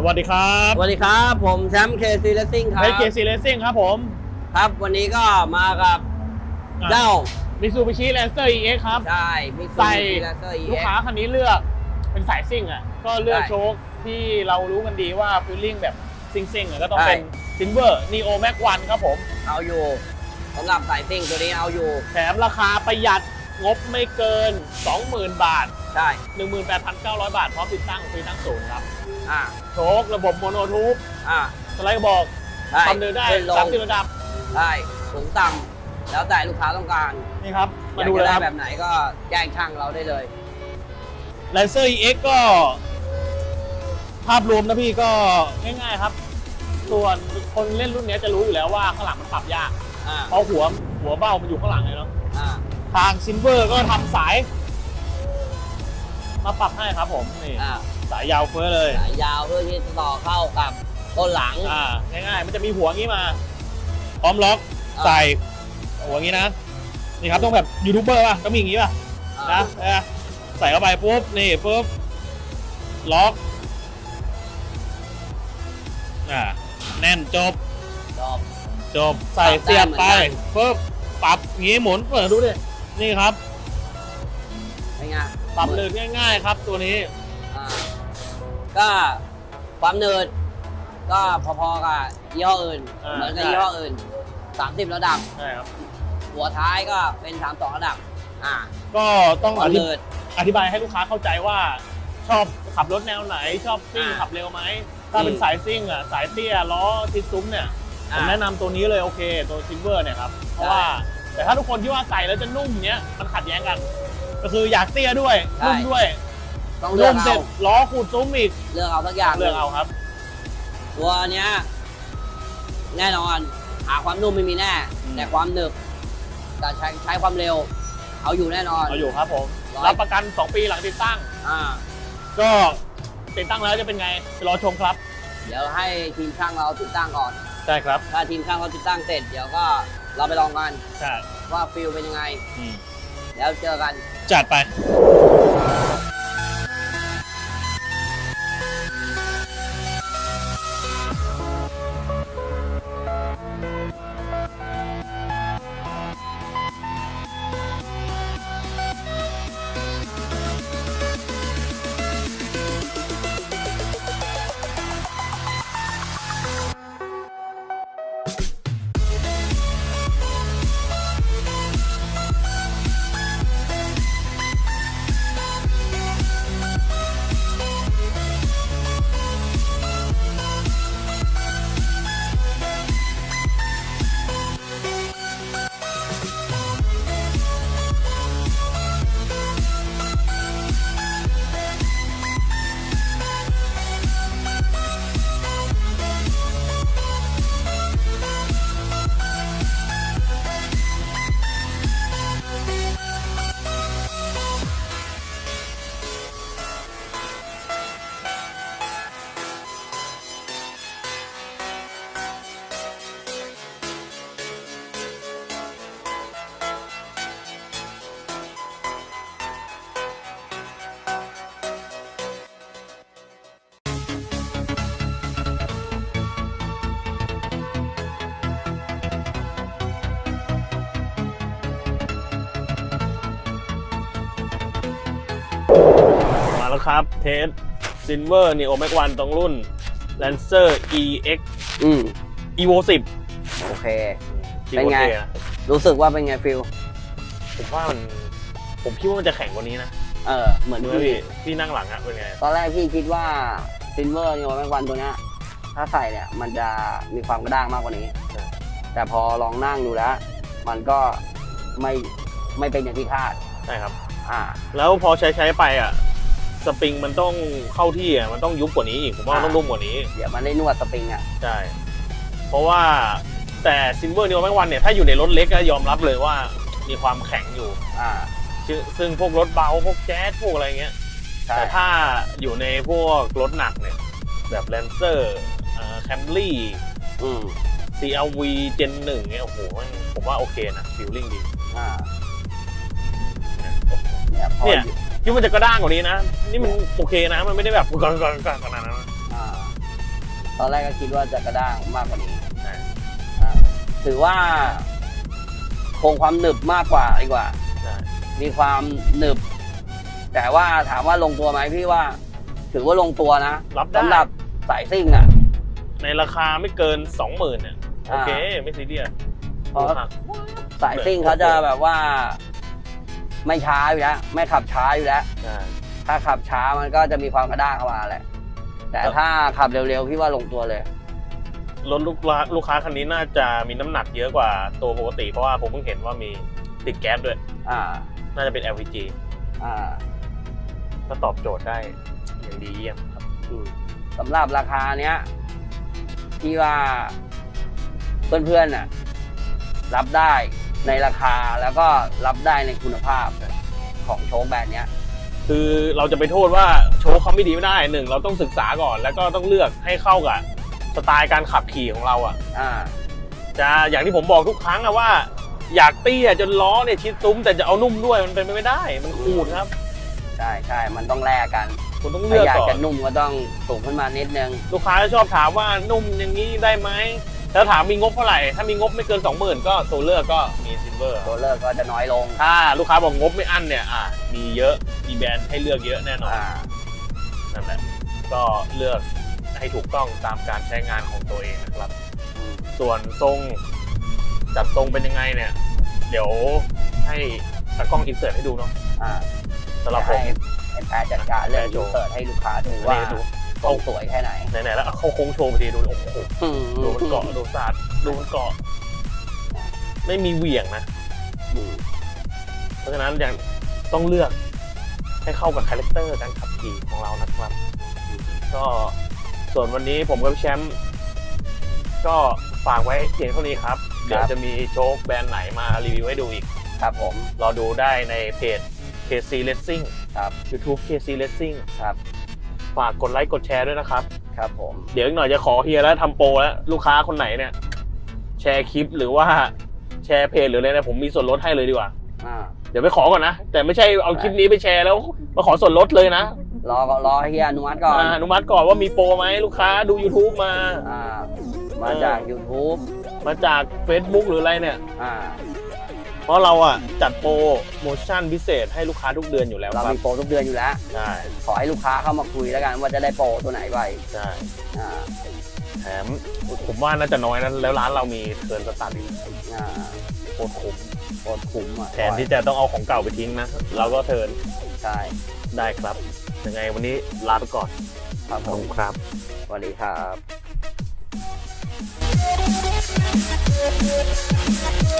สวัสดีครับสวัสดีครับ ผมแชมป์เคซีเลสซิ่งครับเฮ้ยเคซีเลสซิ่งครับผม ครับ วันนี้ก็มากับเจ้ามิซูบิชิแลนเซอร์ EX ครับ ใช่มิใส่เลเซอร์ ลูกค้าคันนี้เลือกเป็นสายซิ่งอะ ก็เลือกใช่โชคที่เรารู้กันดีว่าฟีลลิ่งแบบซิ่งๆอะก็ต้องเป็นซินเวอร์นีโอแม็กวันครับผม เอาอยู่สำหรับสายซิ่งตัวนี้เอาอยู่ แถมราคาประหยัด งบไม่เกิน 20,000 บาท ใช่ 18,900 บาท พร้อมติดตั้งฟรีตั้งศูนย์ครับ อ่า โชคระบบโมโนทูบอ่าสไลด์กระบอกใช่ความเร็วได้ขึ้นลง30ระดับ ได้สูงต่ำแล้วแต่ลูกค้าต้องการนี่ครับอมาากจะได้ยดูเลยครับ แบบไหนก็แจ้งช่างเราได้เลยแลนเซอร์ EX ก็ ภาพรวมนะพี่ก็ง่ายๆครับ ส่วนคนเล่นรุ่นเนี้ยจะรู้อยู่แล้วว่าข้างหลังมันปรับยาก อ่า เพราะหัวหัวเบ้ามันอยู่ข้างหลังเลยเนาะอ่า ทางซินเวอร์ก็ทำสาย มาปรับให้ครับผมนี่อ่าสายยาวเฟ้อเลย สายยาวเพื่อที่จะต่อเข้ากับต้นหลัง อ่าง่ายๆ มันจะมีหัวงี้มาพร้อมล็อกอ่า ใส่หัวงี้นะ นี่ครับต้องแบบยูทูบเบอร์ป่ะต้องมีอย่างงี้ป่ะอ่านะเออใส่เข้าไปปุ๊บนี่ปุ๊บล็อกอ่าแน่นจบ จบ จบใส่ปรับได้เสียบไปเหมือนกัน ปุ๊บปรับงี้หมุนเปิดดูดิ นี่ครับ เป็นไงปรับเลยง่าย ๆ ครับ ตัวนี้ อ่าก็ความหนืดก็พอๆกับยี่ห้ออื่น อ่า เหมือนกับใช่ยี่ห้ออื่น 30 ระดับ ใช่ครับ หัวท้ายก็เป็น 32 ระดับ อ่าก็ต้องคอวามธิหนืดอธิบายให้ลูกค้าเข้าใจว่า ชอบขับรถแนวไหน ชอบซิ่งอ่าขับเร็วไหม ถ้าเป็นอืมสายซิ่งอะสายเตี้ยล้อทิศซุ้มเนี่ยผอ่ามแนะนำตัวนี้เลยโอเค ตัวซิลเวอร์เนี่ยครับ เพราะใช่ว่า แต่ถ้าทุกคนที่ว่าใส่แล้วจะนุ่มเนี้ยมันขัดแย้งกัน ก็คืออยากเตี้ยด้วยใช่ นุ่มด้วยต้องเลือนุ่กมเสร็เอาจล้อขูดซุ้มอีกเลือกเอาสักอย่างเลือกเอาครับ ตัวเนี้ยแน่นอน หาความนุ่มไม่มีแน่ อืม แต่ความหนึบแต่ใช้ใช้ความเร็ว เอาอยู่แน่นอน เอาอยู่ครับผมร้อย รับประกัน 2 ปีหลังติดตั้ง อ่า ก็ติดตั้งแล้วจะเป็นไงจะรอชมครับเดี๋ยวให้ทีมช่างเราติดตั้งก่อน ใช่ครับ ถ้าทีมช่างเขาติดตั้งเสร็จเดี๋ยวก็ เราไปลองกัน ใช่ ว่าฟิลเป็นยังไง อืม แล้วเจอกัน จัดไป มาแล้วครับ เทสซินเวอร์นีโอแม็กวันตรงรุ่น Lancer EX อืม Evo โอเค10เป็นไง Evo 10อะรู้สึกว่าเป็นไงฟิลผมว่ามัน ผมคิดว่ามันจะแข็งกว่านี้นะเออ เหมือนเมื่อพี่ พี่พี่นั่งหลังอะเป็นไง ตอนแรกพี่คิดว่าซิลเวอร์เนี่ยแมงวันตัวเนี้ยถ้าใส่เนี่ย มันจะมีความกระด้างมากกว่านี้ ใช่ แต่พอลองนั่งดูแล้ว มันก็ไม่ไม่เป็นอย่างที่คาด ใช่ครับ อ่า แล้วพอใช้ใช้ไปอะ สปริงมันต้องเข้าที่อะมันต้องยุบกว่านี้อีกผมว่ามันต้องนุ่มกว่านี้เดี๋ยวมันได้นวดสปริงอะใช่เพราะว่าแต่ซินเวอร์นีโอแม็กวันเนี่ยถ้าอยู่ในรถเล็กก็ยอมรับเลยว่ามีความแข็งอยู่อ่าซึ่งซึ่งพวกรถเบาพวกแจ๊สพวกอะไรเงี้ยใช่แต่ถ้าอยู่ในพวกรถหนักเนี่ย แบบแลนเซอร์แคมรี่อืม CLV Gen 1เนี่ยโอ้โหแม่งผมว่าโอเคนะฟิลลิ่งดีอ่านะโอ้โหเนี่ยพอเนี่ย คิดว่ามันจะกระด้างกว่านี้นะ นี่มันโอเคนะ มันไม่ได้แบบก่อนก่อนก่อนขนาดนั้นนะอ่าตอนแรกก็คิดว่าจะกระด้างมากกว่านี้อ่าอ่าถือว่าคงความหนึบมากกว่าดีกว่า ใช่มีความหนึบ แต่ว่าถามว่าลงตัวไหมพี่ว่า ถือว่าลงตัวนะรับได้สำหรับสายซิ่งอะ ในราคาไม่เกินสองหมื่นเนี่ยโอเค ไม่ซีเรียสเพราะ หัก สายซิ่งเขาจะแบบว่า ไม่ช้าอยู่แล้วไม่ขับช้าอยู่แล้ว ใช่ถ้าขับช้ามันก็จะมีความกระด้างเข้ามาแหละ แต่ถ้าขับเร็วๆพี่ว่าลงตัวเลย รถลูกค้าลูกค้าคันนี้น่าจะมีน้ำหนักเยอะกว่าตัวปกติ เพราะว่าผมเพิ่งเห็นว่ามีติดแก๊สด้วย อ่า น่าจะเป็น LPG อ่าก็ตอบโจทย์ได้อย่างดีเยี่ยมครับอืมสำหรับราคาเนี้ยที่ว่าเพื่อนๆน่ะ รับได้ ในราคาแล้วก็รับได้ในคุณภาพของโชว์แบรนด์เนี้ย คือเราจะไปโทษว่าโชว์เขาไม่ดีไม่ได้หนึ่งเราต้องศึกษาก่อน แล้วก็ต้องเลือกให้เข้ากับสไตล์การขับขี่ของเราอะอ่าจะอย่างที่ผมบอกทุกครั้งอะว่า อยากเตี้ยจนล้อเนี่ยชิดซุ้มแต่จะเอานุ่มด้วยมันเป็นไปไม่ได้ มันขูดครับ ใช่ใช่มันต้องแลกกันคุณต้องถ้าเลือกอยากก่อจะนนุ่มก็ต้องสูงขึ้นมานิดนึง ลูกค้าจะชอบถามว่านุ่มอย่างนี้ได้ไหม แล้วถามมีงบเท่าไหร่ ถ้ามีงบไม่เกิน 20,000 ก็ตัวเลือกก็มีซิลเวอร์ตัวเลิกก็จะน้อยลงถ้าลูกค้าบอกงบไม่อั้นเนี่ยอะมีเยอะมีแบรนด์ให้เลือกเยอะแน่นอนอ่านั่นแหละก็เลือกให้ถูกต้องตามการใช้งานของตัวเองนะครับ อืมส่วนทรงจัดทรงเป็นยังไงเนี่ย เดี๋ยวให้ตากล้องอินเสิร์ตให้ดูเนาะอ่าสำหรับผม ให้ให้แพรจัดการเรื่องแพรโชอิว์นเสิร์ตให้ลูกค้าดูอันว่านี้ดู ทรงสวยแค่ไหน ไหนๆแล้วเอาเข้าโค้งโชว์ไปดีดูโอ้โหดูมันเกาะดูสาดดูมันเกาะ ไม่มีเหวี่ยงนะเพราะฉะนั้นอย่างต้องเลือกให้เข้ากับคาแรคเตอร์การขับขี่ของเรานะครับ ก็ส่วนวันนี้ผมกับแชมป์ก็ฝากไว้เพียงเท่านี้ครับ เดี๋ยวจะมีโชคแบรนด์ไหนมารีวิวให้ดูอีก ครับผม รอดูได้ในเพจ KC Racing ครับ YouTube KC Racing ครับ ฝากกดไลค์กดแชร์ด้วยนะครับ ครับผม เดี๋ยวอีกหน่อยจะขอเฮียแล้วทำโปรแล้ว ลูกค้าคนไหนเนี่ย แชร์คลิปหรือว่าแชร์เพจหรืออะไรเนี่ยผมมีส่วนลดให้เลยดีกว่า อ่า เดี๋ยวไปขอก่อนนะ แต่ไม่ใช่เอาคลิปนี้ไปแชร์แล้วมาขอส่วนลดเลยนะรอก็รอให้เฮียอนุมัติก่อน อ่าอนุมัติก่อนว่ามีโปรไหมลูกค้าดู YouTube มา อ่า มาจาก YouTube มาจาก Facebook หรืออะไรเนี่ย อ่า เพราะเราอะจัดโปรโมชั่นพิเศษให้ลูกค้าทุกเดือนอยู่แล้วคเรารับมีโปรทุกเดือนอยู่แล้ว ใช่ขอให้ลูกค้าเข้ามาคุยแล้วกันว่าจะได้โปรตัวไหนไปใช่แถมผมว่าน่าจะน้อยนะแล้วร้านเรามีเทิร์นสตาร์ทอ่าโคตรคุ้มโปรคุ้มอะแทนที่จะต้องเอาของเก่าไปทิ้งนะ เราก็เทิร์นใช่ได้ครับยังไงวันนี้ลาไปก่อนครับขผอบมคุณครับ สวัสดีครับ Thank you.